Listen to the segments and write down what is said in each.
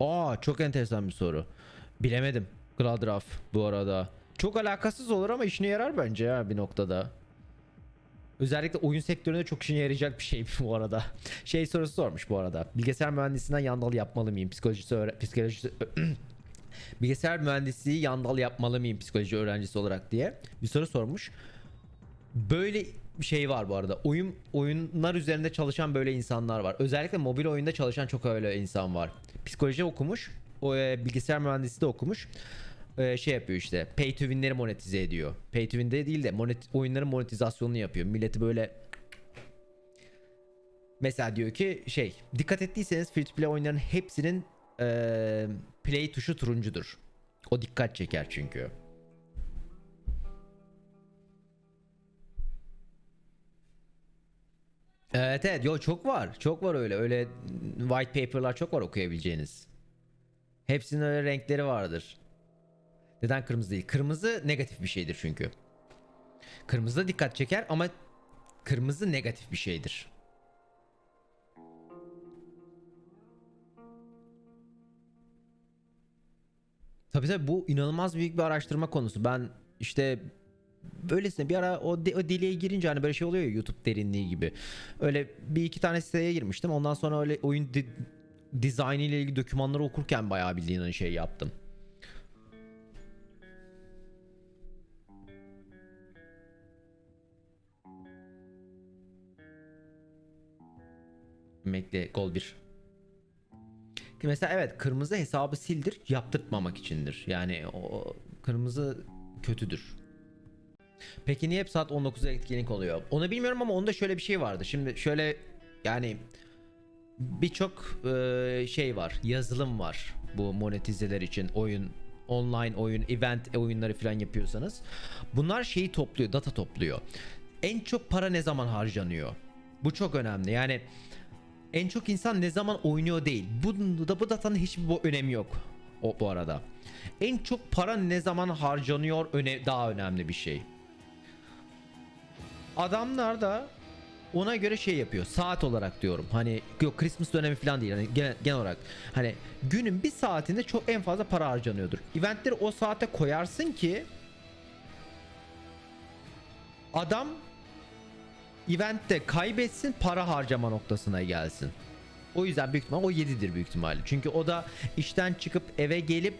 Aa çok enteresan bir soru. Bilemedim. Gladraf bu arada. Çok alakasız olur ama işine yarar bence ya bir noktada. Özellikle oyun sektöründe çok işine yarayacak bir şey bu arada. Şey sorusu sormuş bu arada. Bilgisayar mühendisinden yandal yapmalı mıyım? Psikolojisi öğre- psikolojisi Bilgisayar mühendisliği yandal yapmalı mıyım psikoloji öğrencisi olarak diye bir soru sormuş. Böyle şey var bu arada. Oyun oyunlar üzerinde çalışan böyle insanlar var. Özellikle mobil oyunda çalışan çok öyle insan var. Psikoloji okumuş, o e, bilgisayar mühendisliği de okumuş. E, şey yapıyor işte. Pay to win'leri monetize ediyor. Pay to win'de değil de monet, oyunların monetizasyonunu yapıyor. Milleti böyle Mesela diyor ki şey dikkat ettiyseniz free to play oyunların hepsinin e, play tuşu turuncudur. O dikkat çeker çünkü. Evet evet yo çok var. Çok var öyle. Öyle white paper'lar çok var okuyabileceğiniz. Hepsinin öyle renkleri vardır. Neden kırmızı değil? Kırmızı negatif bir şeydir çünkü. Kırmızı da dikkat çeker ama kırmızı negatif bir şeydir. Tabii tabii bu inanılmaz büyük bir araştırma konusu. Ben işte böylesine bir ara o, de, o deliğe girince hani böyle şey oluyor ya YouTube derinliği gibi. Öyle bir iki tane siteye girmiştim. Ondan sonra öyle oyun di, dizaynı ile ilgili dokümanları okurken bayağı bildiğin hani şey yaptım. Mekle gol 1. Mesela evet kırmızı hesabı sildir yaptırtmamak içindir. Yani o kırmızı kötüdür. Peki niye hep saat 19'da etkinlik oluyor? Onu bilmiyorum ama onda şöyle bir şey vardı. Şimdi şöyle yani birçok e, şey var. Yazılım var bu monetizeler için. Oyun, online oyun, event oyunları falan yapıyorsanız. Bunlar şeyi topluyor, data topluyor. En çok para ne zaman harcanıyor? Bu çok önemli. Yani en çok insan ne zaman oynuyor değil. Bu da bu datanın hiçbir bu önemi yok. O bu arada. En çok para ne zaman harcanıyor öne daha önemli bir şey. Adamlar da ona göre şey yapıyor. Saat olarak diyorum. Hani yok Christmas dönemi falan değil. Hani genel, genel olarak hani günün bir saatinde çok en fazla para harcanıyordur. Eventleri o saate koyarsın ki adam eventte kaybetsin para harcama noktasına gelsin. O yüzden büyük ihtimal o 7'dir büyük ihtimalle. Çünkü o da işten çıkıp eve gelip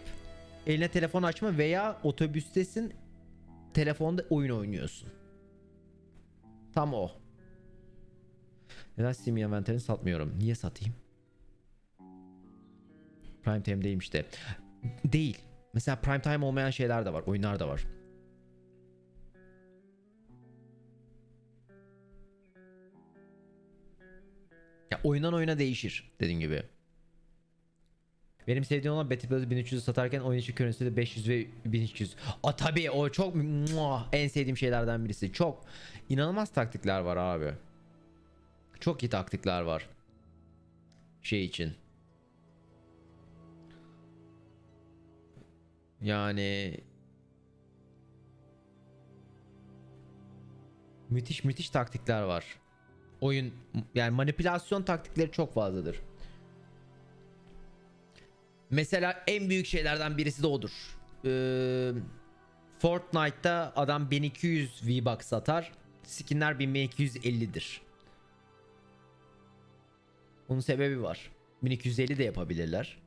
eline telefon açma veya otobüstesin telefonda oyun oynuyorsun. Tam o. Neden Steam envanterini satmıyorum? Niye satayım? Prime Time'deymiş de. Değil. Mesela Prime Time olmayan şeyler de var. Oyunlar da var. Ya oyundan oyuna değişir dediğim gibi. Benim sevdiğim olan Battle Bros 1300'ü satarken oyun içi de 500 ve 1200. A tabii o çok muah, en sevdiğim şeylerden birisi. Çok inanılmaz taktikler var abi. Çok iyi taktikler var. Şey için. Yani müthiş müthiş taktikler var. Oyun yani manipülasyon taktikleri çok fazladır. Mesela en büyük şeylerden birisi de odur. Ee, Fortnite'da adam 1200 V-Bucks satar. Skinler 1250'dir. Bunun sebebi var. 1250 de yapabilirler.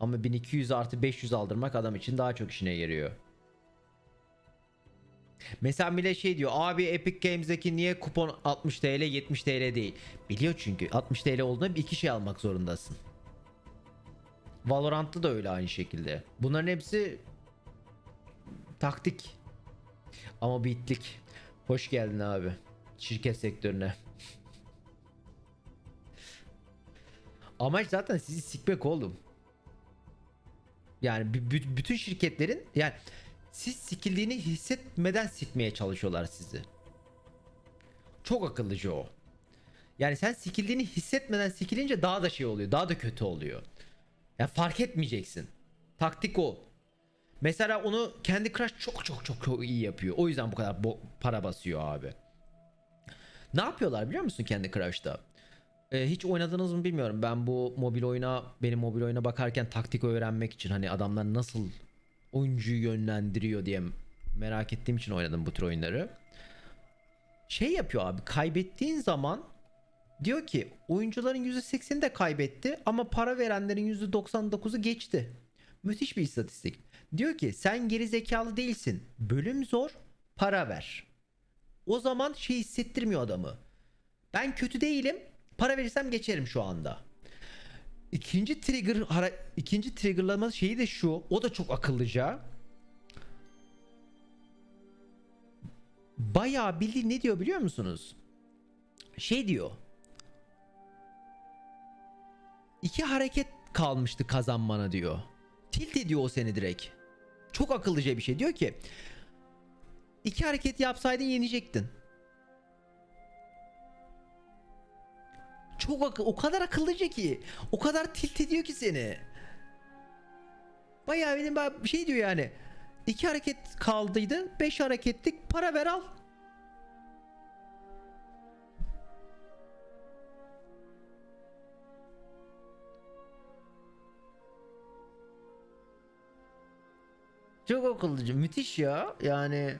Ama 1200 artı 500 aldırmak adam için daha çok işine yarıyor. Mesela millet şey diyor abi Epic Games'deki niye kupon 60 TL 70 TL değil. Biliyor çünkü 60 TL olduğunda bir iki şey almak zorundasın. Valorant'ta da öyle aynı şekilde. Bunların hepsi taktik. Ama bitlik. Hoş geldin abi. Şirket sektörüne. Amaç zaten sizi sikmek oğlum. Yani bütün şirketlerin yani siz sikildiğini hissetmeden sikmeye çalışıyorlar sizi. Çok akıllıca o. Yani sen sikildiğini hissetmeden sikilince daha da şey oluyor. Daha da kötü oluyor. Ya fark etmeyeceksin. Taktik o. Mesela onu kendi Crush çok çok çok iyi yapıyor. O yüzden bu kadar para basıyor abi. Ne yapıyorlar biliyor musun kendi Crush'ta? Ee, hiç oynadınız mı bilmiyorum. Ben bu mobil oyuna benim mobil oyuna bakarken taktik öğrenmek için hani adamlar nasıl oyuncuyu yönlendiriyor diye merak ettiğim için oynadım bu tür oyunları. Şey yapıyor abi kaybettiğin zaman diyor ki oyuncuların %80'i de kaybetti ama para verenlerin %99'u geçti. Müthiş bir istatistik. Diyor ki sen geri zekalı değilsin. Bölüm zor, para ver. O zaman şey hissettirmiyor adamı. Ben kötü değilim. Para verirsem geçerim şu anda. İkinci trigger ikinci triggerlama şeyi de şu. O da çok akıllıca. Bayağı bildi ne diyor biliyor musunuz? Şey diyor. İki hareket kalmıştı kazanmana diyor. Tilt ediyor o seni direkt. Çok akıllıca bir şey. Diyor ki iki hareket yapsaydın yenecektin. Çok akı- o kadar akıllıca ki. O kadar tilt ediyor ki seni. Bayağı benim şey diyor yani. İki hareket kaldıydı. Beş hareketlik para ver al. Akıllıca. Müthiş ya. Yani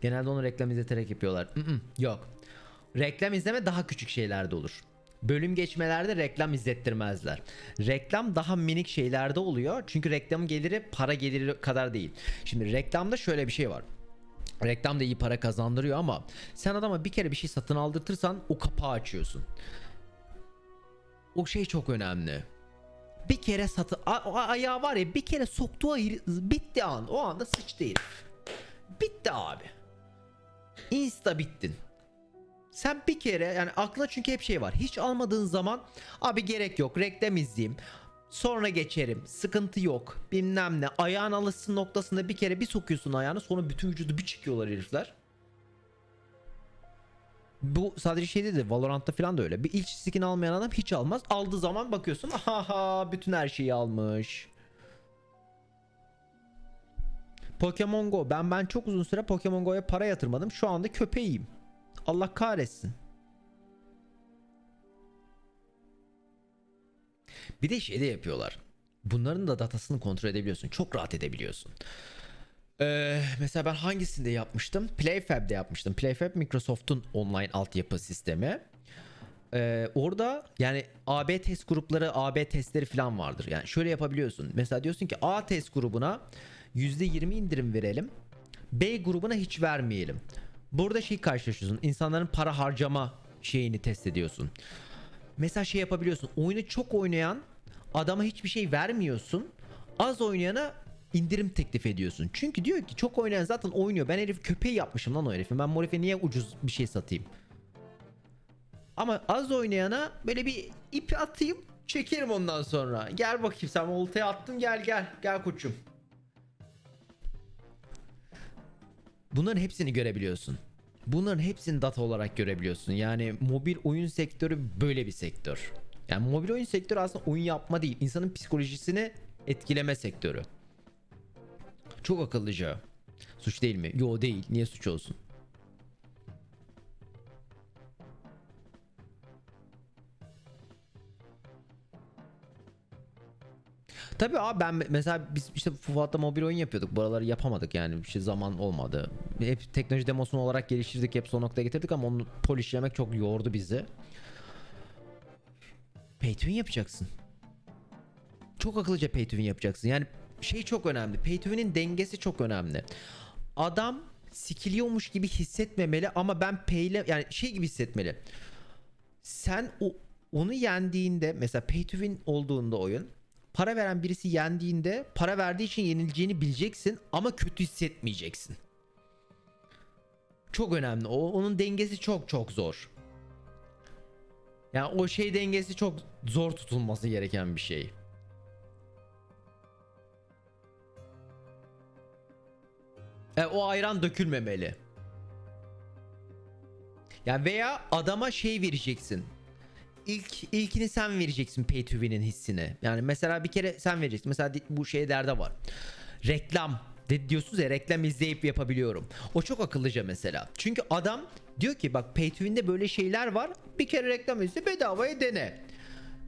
Genelde onu reklam izleterek yapıyorlar. Yok. Reklam izleme daha küçük şeylerde olur. Bölüm geçmelerde reklam izlettirmezler. Reklam daha minik şeylerde oluyor. Çünkü reklamın geliri para geliri kadar değil. Şimdi reklamda şöyle bir şey var. Reklam da iyi para kazandırıyor ama sen adama bir kere bir şey satın aldırtırsan o kapağı açıyorsun. O şey çok önemli. Bir kere satı a- ayağı var ya bir kere soktuğu ayı- bitti an. O anda sıçtı herif. Bitti abi. Insta bittin. Sen bir kere yani aklına çünkü hep şey var. Hiç almadığın zaman abi gerek yok reklam izleyeyim. Sonra geçerim. Sıkıntı yok. Bilmem ne. Ayağın alışsın noktasında bir kere bir sokuyorsun ayağını sonra bütün vücudu bir çıkıyorlar herifler. Bu sadece şey değil de Valorant'ta falan da öyle. Bir ilk skin almayan adam hiç almaz. Aldığı zaman bakıyorsun aha bütün her şeyi almış. Pokemon Go. Ben ben çok uzun süre Pokemon Go'ya para yatırmadım. Şu anda köpeğim. Allah kahretsin. Bir de şey de yapıyorlar. Bunların da datasını kontrol edebiliyorsun. Çok rahat edebiliyorsun. Ee, mesela ben hangisinde yapmıştım? PlayFab'de yapmıştım. PlayFab Microsoft'un online altyapı sistemi. Ee, orada yani AB test grupları, AB testleri falan vardır. Yani şöyle yapabiliyorsun. Mesela diyorsun ki A test grubuna %20 indirim verelim. B grubuna hiç vermeyelim. Burada şey karşılaşıyorsun. İnsanların para harcama şeyini test ediyorsun. Mesela şey yapabiliyorsun. Oyunu çok oynayan adama hiçbir şey vermiyorsun. Az oynayana indirim teklif ediyorsun. Çünkü diyor ki çok oynayan zaten oynuyor. Ben herif köpeği yapmışım lan o herifi. Ben bu herife niye ucuz bir şey satayım? Ama az oynayana böyle bir ip atayım çekerim ondan sonra. Gel bakayım sen oltaya attın gel gel. Gel koçum. Bunların hepsini görebiliyorsun. Bunların hepsini data olarak görebiliyorsun. Yani mobil oyun sektörü böyle bir sektör. Yani mobil oyun sektörü aslında oyun yapma değil, insanın psikolojisini etkileme sektörü. Çok akıllıca. Suç değil mi? Yo değil. Niye suç olsun? Tabii abi ben mesela biz işte Fuat'ta mobil oyun yapıyorduk. Buraları yapamadık yani. Bir şey zaman olmadı. Hep teknoloji demosunu olarak geliştirdik. Hep son noktaya getirdik ama onu polishlemek çok yordu bizi. Pay yapacaksın. Çok akıllıca pay yapacaksın. Yani şey çok önemli. Pay dengesi çok önemli. Adam sikiliyormuş gibi hissetmemeli ama ben payle yani şey gibi hissetmeli. Sen o onu yendiğinde mesela pay to win olduğunda oyun para veren birisi yendiğinde para verdiği için yenileceğini bileceksin ama kötü hissetmeyeceksin. Çok önemli. O onun dengesi çok çok zor. Yani o şey dengesi çok zor tutulması gereken bir şey. E, o ayran dökülmemeli. Yani veya adama şey vereceksin. İlk ilkini sen vereceksin pay to win'in hissini. Yani mesela bir kere sen vereceksin. Mesela bu şey derde var. Reklam De diyorsunuz ya reklam izleyip yapabiliyorum. O çok akıllıca mesela. Çünkü adam diyor ki bak pay to win'de böyle şeyler var. Bir kere reklam izle bedavaya dene.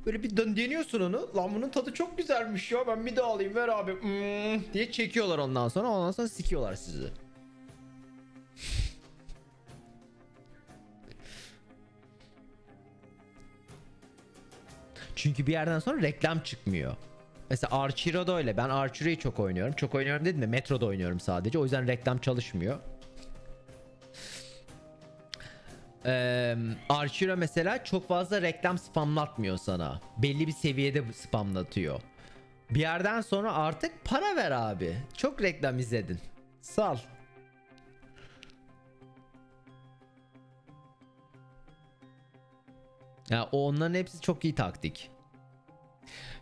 Böyle bir deniyorsun onu. Lan bunun tadı çok güzelmiş ya. Ben bir daha alayım ver abi. Hmm, diye çekiyorlar ondan sonra. Ondan sonra sikiyorlar sizi. Çünkü bir yerden sonra reklam çıkmıyor. Mesela Archiro'da öyle. Ben Archiro'yu çok oynuyorum. Çok oynuyorum dedim mi? Metro'da oynuyorum sadece. O yüzden reklam çalışmıyor. Ee, Archiro mesela çok fazla reklam spamlatmıyor sana. Belli bir seviyede spamlatıyor. Bir yerden sonra artık para ver abi. Çok reklam izledin. Sal. Ya onların hepsi çok iyi taktik.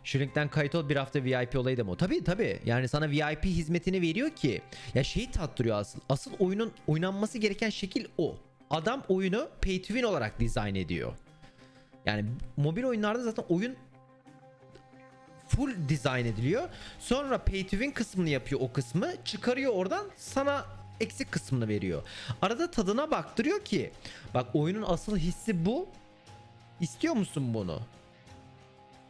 Shrink'ten kayıt ol bir hafta VIP olayı da mı? o? Tabii tabii. Yani sana VIP hizmetini veriyor ki. Ya şeyi tattırıyor asıl. Asıl oyunun oynanması gereken şekil o. Adam oyunu pay to win olarak dizayn ediyor. Yani mobil oyunlarda zaten oyun full dizayn ediliyor. Sonra pay to win kısmını yapıyor o kısmı. Çıkarıyor oradan sana eksik kısmını veriyor. Arada tadına baktırıyor ki bak oyunun asıl hissi bu. İstiyor musun bunu?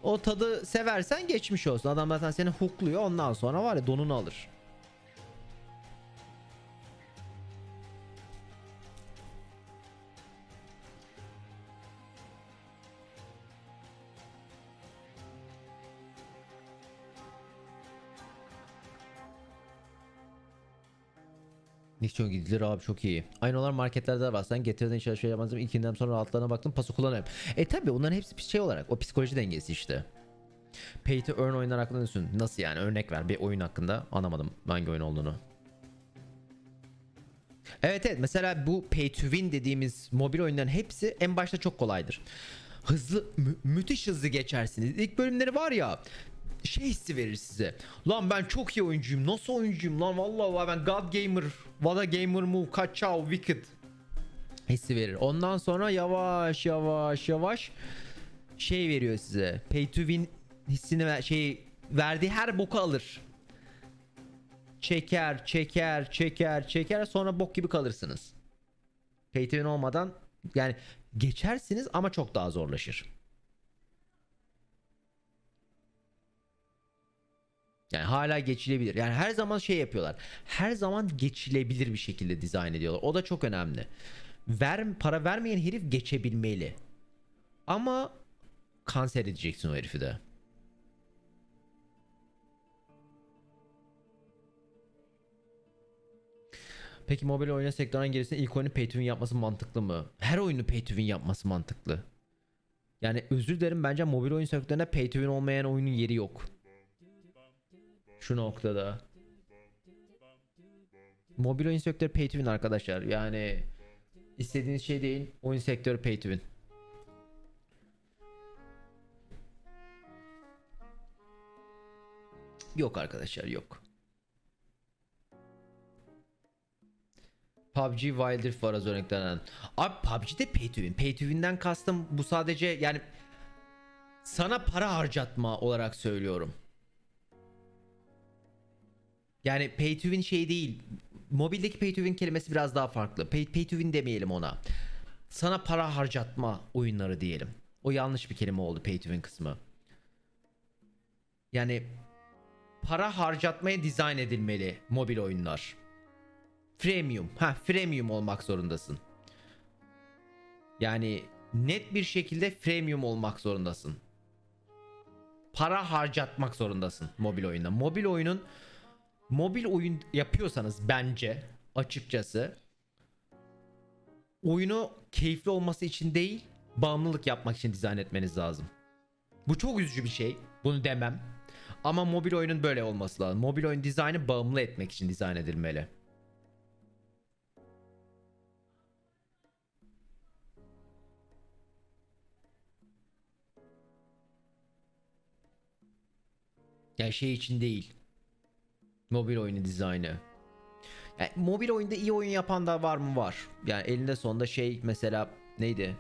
O tadı seversen geçmiş olsun. Adam zaten seni hookluyor ondan sonra var ya donunu alır. Çok gidilir abi çok iyi. Aynı olan marketlerde de var. Sen getirdiğin işler şey yapmazdım. İlkinden sonra altlarına baktım pası kullanıyorum. E tabi onların hepsi bir şey olarak. O psikoloji dengesi işte. Pay to earn oyunlar hakkında düşünüyorsun? Nasıl yani? Örnek ver bir oyun hakkında. Anlamadım hangi oyun olduğunu. Evet evet mesela bu pay to win dediğimiz mobil oyunların hepsi en başta çok kolaydır. Hızlı mü- müthiş hızlı geçersiniz. İlk bölümleri var ya şey hissi verir size. Lan ben çok iyi oyuncuyum. Nasıl oyuncuyum lan vallahi va- ben God Gamer, what a gamer move, kaçao, wicked hissi verir. Ondan sonra yavaş yavaş yavaş şey veriyor size. Pay to win hissini ver, şey verdiği her boku alır. Çeker, çeker, çeker, çeker sonra bok gibi kalırsınız. Pay to win olmadan yani geçersiniz ama çok daha zorlaşır. Yani hala geçilebilir. Yani her zaman şey yapıyorlar. Her zaman geçilebilir bir şekilde dizayn ediyorlar. O da çok önemli. Ver, para vermeyen herif geçebilmeli. Ama kanser edeceksin o herifi de. Peki mobil oyun sektöründen gerisinde ilk oyunu pay yapması mantıklı mı? Her oyunu pay yapması mantıklı. Yani özür dilerim bence mobil oyun sektöründe pay olmayan oyunun yeri yok. Şu noktada. Mobil oyun sektörü pay to win arkadaşlar. Yani istediğiniz şey değil. Oyun sektörü pay to win. Yok arkadaşlar yok. PUBG Wild Rift var az örneklenen. Abi PUBG'de pay to win. Pay to win'den kastım bu sadece yani sana para harcatma olarak söylüyorum. Yani pay to win şey değil. Mobildeki pay to win kelimesi biraz daha farklı. Pay, pay to win demeyelim ona. Sana para harcatma oyunları diyelim. O yanlış bir kelime oldu pay to win kısmı. Yani para harcatmaya dizayn edilmeli mobil oyunlar. Freemium. Ha, freemium olmak zorundasın. Yani net bir şekilde freemium olmak zorundasın. Para harcatmak zorundasın mobil oyunda. Mobil oyunun mobil oyun yapıyorsanız bence açıkçası oyunu keyifli olması için değil, bağımlılık yapmak için dizayn etmeniz lazım. Bu çok üzücü bir şey. Bunu demem. Ama mobil oyunun böyle olması lazım. Mobil oyun dizaynı bağımlı etmek için dizayn edilmeli. Yani şey için değil. Mobil oyunu dizaynı. Yani mobil oyunda iyi oyun yapan da var mı? Var. Yani elinde sonunda şey mesela neydi?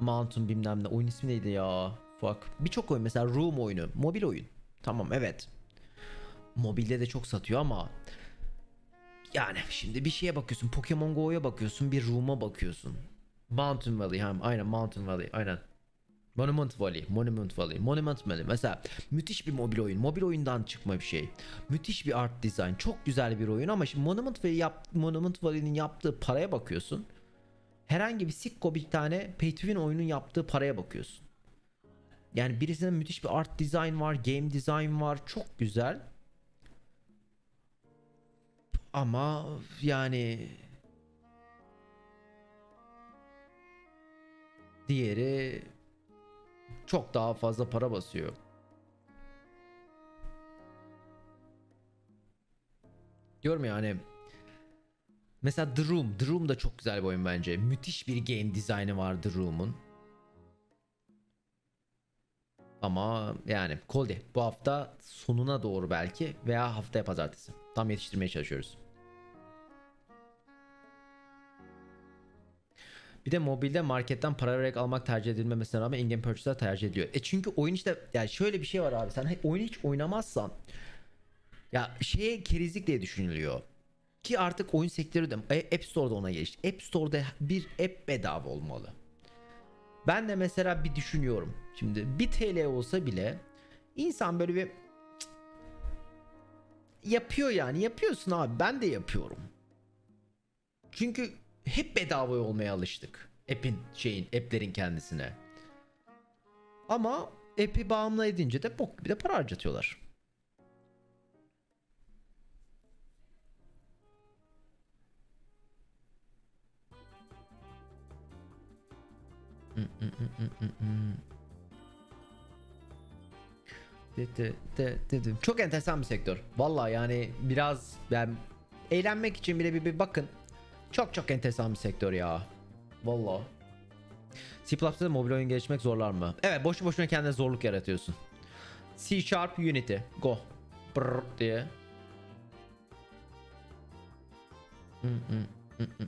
Mountain bilmem ne. Oyun ismi neydi ya? Fuck. Birçok oyun mesela Room oyunu. Mobil oyun. Tamam evet. Mobilde de çok satıyor ama yani şimdi bir şeye bakıyorsun. Pokemon Go'ya bakıyorsun. Bir room'a bakıyorsun. Mountain Valley hem aynen Mountain Valley aynen. Monument Valley, Monument Valley, Monument Valley. Mesela müthiş bir mobil oyun. Mobil oyundan çıkma bir şey. Müthiş bir art design. Çok güzel bir oyun ama şimdi Monument Valley yap, Monument Valley'nin yaptığı paraya bakıyorsun. Herhangi bir sikko bir tane pay to win oyunun yaptığı paraya bakıyorsun. Yani birisinin müthiş bir art design var, game design var. Çok güzel. Ama yani diğeri çok daha fazla para basıyor. Diyorum ya hani mesela The Room, The Room da çok güzel bir oyun bence. Müthiş bir game dizaynı var The Room'un. Ama yani Kolde bu hafta sonuna doğru belki veya haftaya pazartesi. Tam yetiştirmeye çalışıyoruz. Bir de mobilde marketten para vererek almak tercih edilmemesine rağmen in-game purchase'lar tercih ediliyor. E çünkü oyun işte yani şöyle bir şey var abi sen oyunu hiç oynamazsan ya şeye kerizlik diye düşünülüyor. Ki artık oyun sektörü de e, App Store'da ona gelişti. App Store'da bir app bedava olmalı. Ben de mesela bir düşünüyorum. Şimdi 1 TL olsa bile insan böyle bir yapıyor yani. Yapıyorsun abi. Ben de yapıyorum. Çünkü hep bedava olmaya alıştık. App'in şeyin, app'lerin kendisine. Ama app'i bağımlı edince de bok bir de para harcatıyorlar. De- de- de- de-. Çok enteresan bir sektör. Vallahi yani biraz ben eğlenmek için bile bir, bir bakın. Çok çok enteresan bir sektör ya. Vallahi. C++'da mobil oyun geliştirmek zorlar mı? Evet boşu boşuna kendine zorluk yaratıyorsun. C Sharp Unity. Go. Brrr diye. Hı, hı, hı, hı,